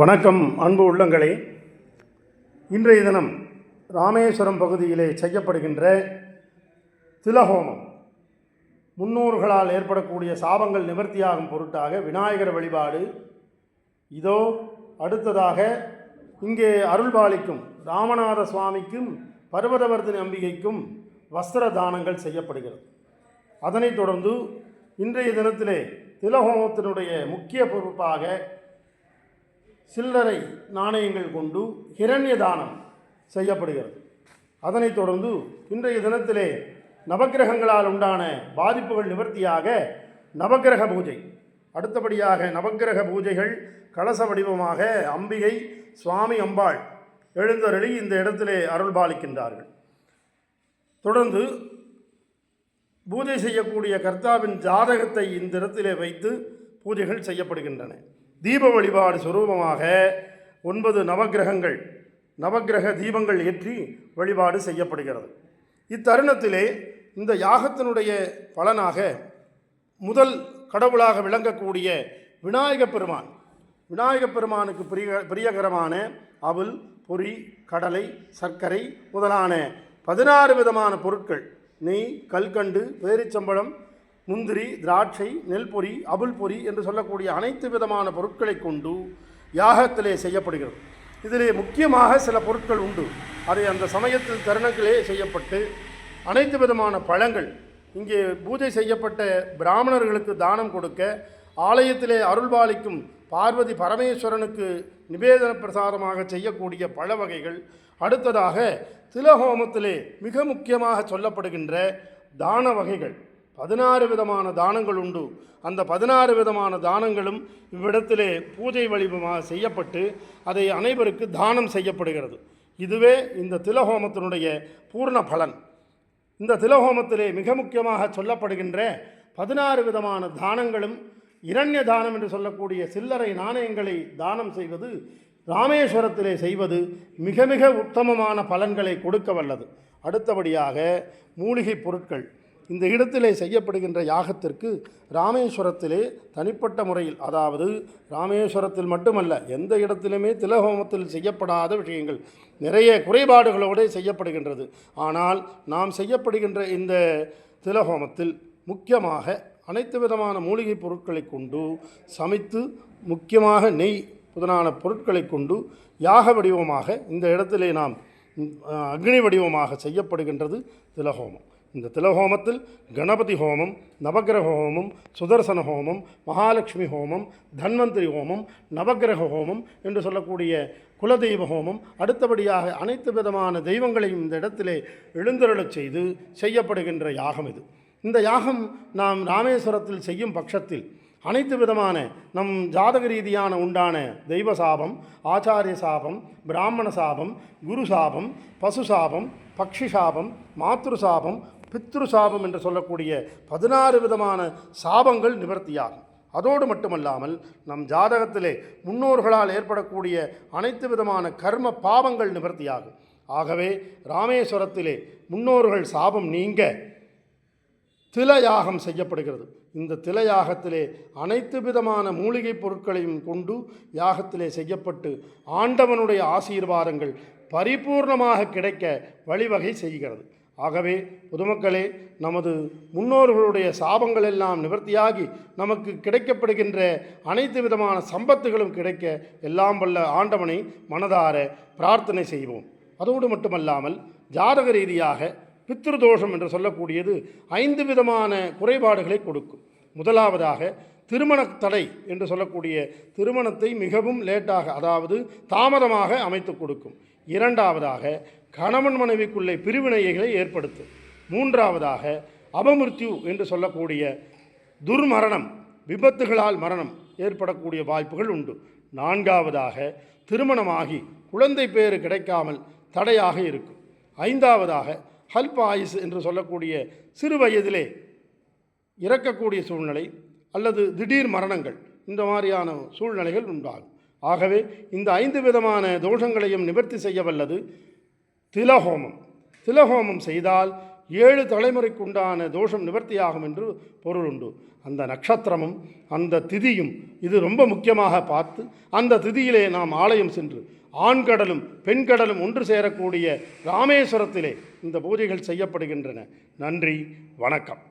வணக்கம் அன்பு உள்ளங்களே. இன்றைய தினம் ராமேஸ்வரம் பகுதியிலே செய்யப்படுகின்ற திலஹோமம் முன்னோர்களால் ஏற்படக்கூடிய சாபங்கள் நிவர்த்தியாகும் பொருட்டாக விநாயகர் வழிபாடு. இதோ அடுத்ததாக இங்கே அருள்பாலிக்கும் ராமநாத சுவாமிக்கும் பர்வதவர்தன அம்பிகைக்கும் வஸ்திர தானங்கள் செய்யப்படுகிறது. அதனைத் தொடர்ந்து இன்றைய தினத்திலே திலஹோமத்தினுடைய முக்கிய பொறுப்பாக சில்லறை நாணயங்கள் கொண்டு ஹிரண்ய தானம் செய்யப்படுகிறது. அதனைத் தொடர்ந்து இன்றைய தினத்திலே நவக்கிரகங்களால் உண்டான பாதிப்புகள் நிவர்த்தியாக நவக்கிரக பூஜை. அடுத்தபடியாக நவக்கிரக பூஜைகள் கலச வடிவமாக அம்பிகை சுவாமி அம்பாள் எழுந்தருளி இந்த இடத்திலே அருள்பாலிக்கின்றார்கள். தொடர்ந்து பூஜை செய்யக்கூடிய கர்த்தாவின் ஜாதகத்தை இந்த இடத்திலே வைத்து பூஜைகள் செய்யப்படுகின்றன. தீப வழிபாடு சுரூபமாக ஒன்பது நவக்கிரகங்கள் நவக்கிரக தீபங்கள் ஏற்றி வழிபாடு செய்யப்படுகிறது. இத்தருணத்திலே இந்த யாகத்தினுடைய பலனாக முதல் கடவுளாக விளங்கக்கூடிய விநாயகப் பெருமான் விநாயகப் பெருமானுக்கு பிரிய பிரியகரமான அவல் பொரி கடலை சர்க்கரை முதலான பதினாறு விதமான பொருட்கள் நெய் கல்கண்டு பேரிச்சம்பழம் முந்திரி திராட்சை நெல் பொறி அபுல் பொறி என்று சொல்லக்கூடிய அனைத்து விதமான பொருட்களை கொண்டு யாகத்திலே செய்யப்படுகிறது. இதிலே முக்கியமாக சில பொருட்கள் உண்டு. அதை அந்த சமயத்தில் தருணங்களே செய்யப்பட்டு அனைத்து விதமான பழங்கள் இங்கே பூஜை செய்யப்பட்ட பிராமணர்களுக்கு தானம் கொடுக்க ஆலயத்திலே அருள்பாலிக்கும் பார்வதி பரமேஸ்வரனுக்கு நிவேதன பிரசாதமாக செய்யக்கூடிய பழ வகைகள் அடுத்ததாக திலஹோமத்திலே மிக முக்கியமாக சொல்லப்படுகின்ற தான வகைகள். பதினாறு விதமான தானங்கள் உண்டு. அந்த பதினாறு விதமான தானங்களும் இவ்விடத்திலே பூஜை வழிபமாக செய்யப்பட்டு அதை அனைவருக்கு தானம் செய்யப்படுகிறது. இதுவே இந்த திலஹோமத்தினுடைய பூர்ண பலன். இந்த திலஹோமத்திலே மிக முக்கியமாக சொல்லப்படுகின்ற பதினாறு விதமான தானங்களும் இரண்ய தானம் என்று சொல்லக்கூடிய சில்லறை நாணயங்களை தானம் செய்வது ராமேஸ்வரத்திலே செய்வது மிக மிக உத்தமமான பலன்களை கொடுக்க வல்லது. அடுத்தபடியாக மூலிகை பொருட்கள். இந்த இடத்திலே செய்யப்படுகின்ற யாகத்திற்கு ராமேஸ்வரத்திலே தனிப்பட்ட முறையில் அதாவது ராமேஸ்வரத்தில் மட்டுமல்ல எந்த இடத்திலுமே திலஹோமத்தில் செய்யப்படாத விஷயங்கள் நிறைய குறைபாடுகளோடு செய்யப்படுகின்றது. ஆனால் நாம் செய்யப்படுகின்ற இந்த திலஹோமத்தில் முக்கியமாக அனைத்து விதமான மூலிகை பொருட்களை கொண்டு சமைத்து முக்கியமாக நெய் முதலான பொருட்களை கொண்டு யாக வடிவமாக இந்த இடத்திலே நாம் அக்னி வடிவமாக செய்யப்படுகின்றது திலஹோமம் இந்த திலஹோமத்தில் கணபதி ஹோமம் நவக்கிரக ஹோமம் சுதர்சன ஹோமம் மகாலட்சுமி ஹோமம் தன்வந்திரி ஹோமம் நவக்கிரக ஹோமம் என்று சொல்லக்கூடிய குலதெய்வ ஹோமம் அடுத்தபடியாக அனைத்து விதமான தெய்வங்களையும் இந்த இடத்திலே எழுந்தருளச் செய்து செய்யப்படுகின்ற யாகம் இது. இந்த யாகம் நாம் ராமேஸ்வரத்தில் செய்யும் பட்சத்தில் அனைத்து விதமான நம் ஜாதக ரீதியான உண்டான தெய்வ சாபம் ஆச்சாரிய சாபம் பிராமண சாபம் குரு சாபம் பசு சாபம் பக்ஷி சாபம் மாத்ரு சாபம் பித்ரு சாபம் என்று சொல்லக்கூடிய பதினாறு விதமான சாபங்கள் நிவர்த்தியாகும். அதோடு மட்டுமல்லாமல் நம் ஜாதகத்திலே முன்னோர்களால் ஏற்படக்கூடிய அனைத்து விதமான கர்ம பாவங்கள் நிவர்த்தியாகும். ஆகவே ராமேஸ்வரத்திலே முன்னோர்கள் சாபம் நீங்க திலயாகம் செய்யப்படுகிறது. இந்த திலயாகத்திலே அனைத்து விதமான மூலிகைப் பொருட்களையும் கொண்டு யாகத்திலே செய்யப்பட்டு ஆண்டவனுடைய ஆசீர்வாதங்கள் பரிபூர்ணமாக கிடைக்க வழிவகை செய்கிறது. ஆகவே பொதுமக்களே நமது முன்னோர்களுடைய சாபங்கள் எல்லாம் நிவர்த்தியாகி நமக்கு கிடைக்கப்படுகின்ற அனைத்து விதமான சம்பத்துகளும் கிடைக்க எல்லாம் வல்ல ஆண்டவனை மனதார பிரார்த்தனை செய்வோம். அதோடு மட்டுமல்லாமல் ஜாதக ரீதியாக பித்ருதோஷம் என்று சொல்லக்கூடியது ஐந்து விதமான குறைபாடுகளை கொடுக்கும். முதலாவதாக திருமண தடை என்று சொல்லக்கூடிய திருமணத்தை மிகவும் லேட்டாக அதாவது தாமதமாக அமைத்து கொடுக்கும். இரண்டாவதாக கணவன் மனைவிக்குள்ளே பிரிவினைகளை ஏற்படுத்தும். மூன்றாவதாக அபமிருத்யு என்று சொல்லக்கூடிய துர்மரணம் விபத்துகளால் மரணம் ஏற்படக்கூடிய வாய்ப்புகள் உண்டு. நான்காவதாக திருமணமாகி குழந்தை பேறு கிடைக்காமல் தடையாக இருக்கும். ஐந்தாவதாக ஹல்ப் ஆயுஸ் என்று சொல்லக்கூடிய சிறு வயதிலே இறக்கக்கூடிய சூழ்நிலை அல்லது திடீர் மரணங்கள் இந்த மாதிரியான சூழ்நிலைகள் உண்டாகும். ஆகவே இந்த ஐந்து விதமான தோஷங்களையும் நிவர்த்தி செய்ய வல்லது திலஹோமம். திலஹோமம் செய்தால் ஏழு தலைமுறைக்குண்டான தோஷம் நிவர்த்தியாகும் என்று பொருள் உண்டு. அந்த நட்சத்திரமும் அந்த திதியும் இது ரொம்ப முக்கியமாக பார்த்து அந்த திதியிலே நாம் ஆலயம் சென்று ஆண்கடலும் பெண்கடலும் ஒன்று சேரக்கூடிய ராமேஸ்வரத்திலே இந்த பூஜைகள் செய்யப்படுகின்றன. நன்றி வணக்கம்.